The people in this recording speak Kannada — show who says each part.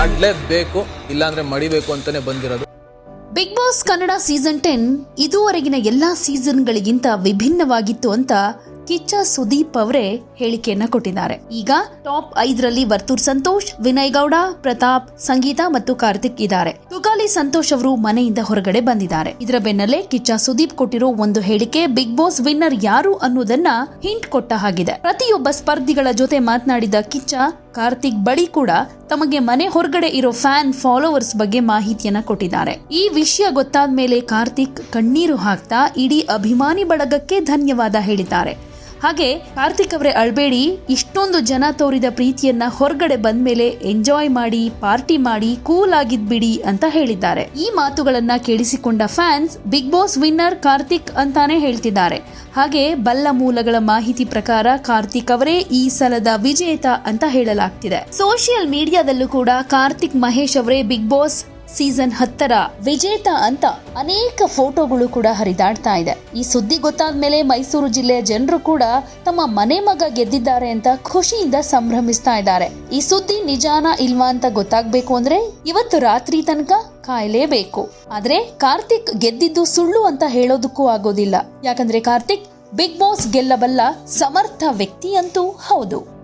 Speaker 1: ಮಾಡಲೇಬೇಕು, ಇಲ್ಲಾಂದ್ರೆ ಮಡಿಬೇಕು ಅಂತಾನೆ ಬಂದಿರೋದು.
Speaker 2: Big Boss Kannada season ten ಇದುವರೆಗಿನ ಎಲ್ಲಾ ಸೀಸನ್ಗಳಿಗಿಂತ ವಿಭಿನ್ನವಾಗಿತ್ತು ಅಂತ ಕಿಚ್ಚ ಸುದೀಪ್ ಅವರೇ ಹೇಳಿಕೆಯನ್ನ ಕೊಟ್ಟಿದ್ದಾರೆ. ಈಗ ಟಾಪ್ ಐದರಲ್ಲಿ ವರ್ತೂರ್ ಸಂತೋಷ್, ವಿನಯ್ ಗೌಡ, ಪ್ರತಾಪ್, ಸಂಗೀತ ಮತ್ತು ಕಾರ್ತಿಕ್ ಇದ್ದಾರೆ. ತುಗಾಲಿ ಸಂತೋಷ್ ಅವರು ಮನೆಯಿಂದ ಹೊರಗಡೆ ಬಂದಿದ್ದಾರೆ. ಇದರ ಬೆನ್ನಲ್ಲೇ ಕಿಚ್ಚ ಸುದೀಪ್ ಕೊಟ್ಟಿರೋ ಒಂದು ಹೇಳಿಕೆ ಬಿಗ್ ಬಾಸ್ ವಿನ್ನರ್ ಯಾರು ಅನ್ನೋದನ್ನ ಹಿಂಟ್ ಕೊಟ್ಟ ಹಾಗಿದೆ. ಪ್ರತಿಯೊಬ್ಬ ಸ್ಪರ್ಧಿಗಳ ಜೊತೆ ಮಾತನಾಡಿದ ಕಿಚ್ಚ, ಕಾರ್ತಿಕ್ ಬಳಿ ಕೂಡ ತಮಗೆ ಮನೆ ಹೊರಗಡೆ ಇರೋ ಫ್ಯಾನ್ ಫಾಲೋವರ್ಸ್ ಬಗ್ಗೆ ಮಾಹಿತಿಯನ್ನ ಕೊಟ್ಟಿದ್ದಾರೆ. ಈ ವಿಷಯ ಗೊತ್ತಾದ ಮೇಲೆ ಕಾರ್ತಿಕ್ ಕಣ್ಣೀರು ಹಾಕ್ತಾ ಇಡೀ ಅಭಿಮಾನಿ ಬಳಗಕ್ಕೆ ಧನ್ಯವಾದ ಹೇಳಿದ್ದಾರೆ. ಹಾಗೆ ಕಾರ್ತಿಕ್ ಅವರೇ ಅಳ್ಬೇಡಿ, ಇಷ್ಟೊಂದು ಜನ ತೋರಿದ ಪ್ರೀತಿಯನ್ನ ಹೊರಗಡೆ ಬಂದ ಮೇಲೆ ಎಂಜಾಯ್ ಮಾಡಿ ಪಾರ್ಟಿ ಮಾಡಿ ಕೂಲ್ ಆಗಿದ್ಬಿಡಿ ಅಂತ ಹೇಳಿದ್ದಾರೆ. ಈ ಮಾತುಗಳನ್ನ ಕೇಳಿಸಿಕೊಂಡ fans Big Boss winner Karthik ಅಂತಾನೆ ಹೇಳ್ತಿದ್ದಾರೆ. ಹಾಗೆ ಬಲ್ಲ ಮೂಲಗಳ ಮಾಹಿತಿ ಪ್ರಕಾರ ಕಾರ್ತಿಕ್ ಅವರೇ ಈ ಸಲದ ವಿಜೇತ ಅಂತ ಹೇಳಲಾಗ್ತಿದೆ. ಸೋಷಿಯಲ್ ಮೀಡಿಯಾದಲ್ಲೂ ಕೂಡ ಕಾರ್ತಿಕ್ ಮಹೇಶ್ ಅವರೇ ಬಿಗ್ ಬಾಸ್ ಸೀಸನ್ ಹತ್ತರ ವಿಜೇತ ಅಂತ ಅನೇಕ ಫೋಟೋಗಳು ಕೂಡ ಹರಿದಾಡ್ತಾ ಇದೆ. ಈ ಸುದ್ದಿ ಗೊತ್ತಾದ ಮೇಲೆ ಮೈಸೂರು ಜಿಲ್ಲೆಯ ಜನರು ಕೂಡ ತಮ್ಮ ಮನೆ ಮಗ ಗೆದ್ದಿದ್ದಾರೆ ಅಂತ ಖುಷಿಯಿಂದ ಸಂಭ್ರಮಿಸ್ತಾ ಇದ್ದಾರೆ. ಈ ಸುದ್ದಿ ನಿಜಾನ ಇಲ್ವಾ ಅಂತ ಗೊತ್ತಾಗ್ಬೇಕು ಅಂದ್ರೆ ಇವತ್ತು ರಾತ್ರಿ ತನಕ ಕಾಯಲೇಬೇಕು. ಆದ್ರೆ ಕಾರ್ತಿಕ್ ಗೆದ್ದಿದ್ದು ಸುಳ್ಳು ಅಂತ ಹೇಳೋದಕ್ಕೂ ಆಗೋದಿಲ್ಲ. ಯಾಕಂದ್ರೆ ಕಾರ್ತಿಕ್ ಬಿಗ್ ಬಾಸ್ ಗೆಲ್ಲಬಲ್ಲ ಸಮರ್ಥ ವ್ಯಕ್ತಿಯಂತೂ ಹೌದು.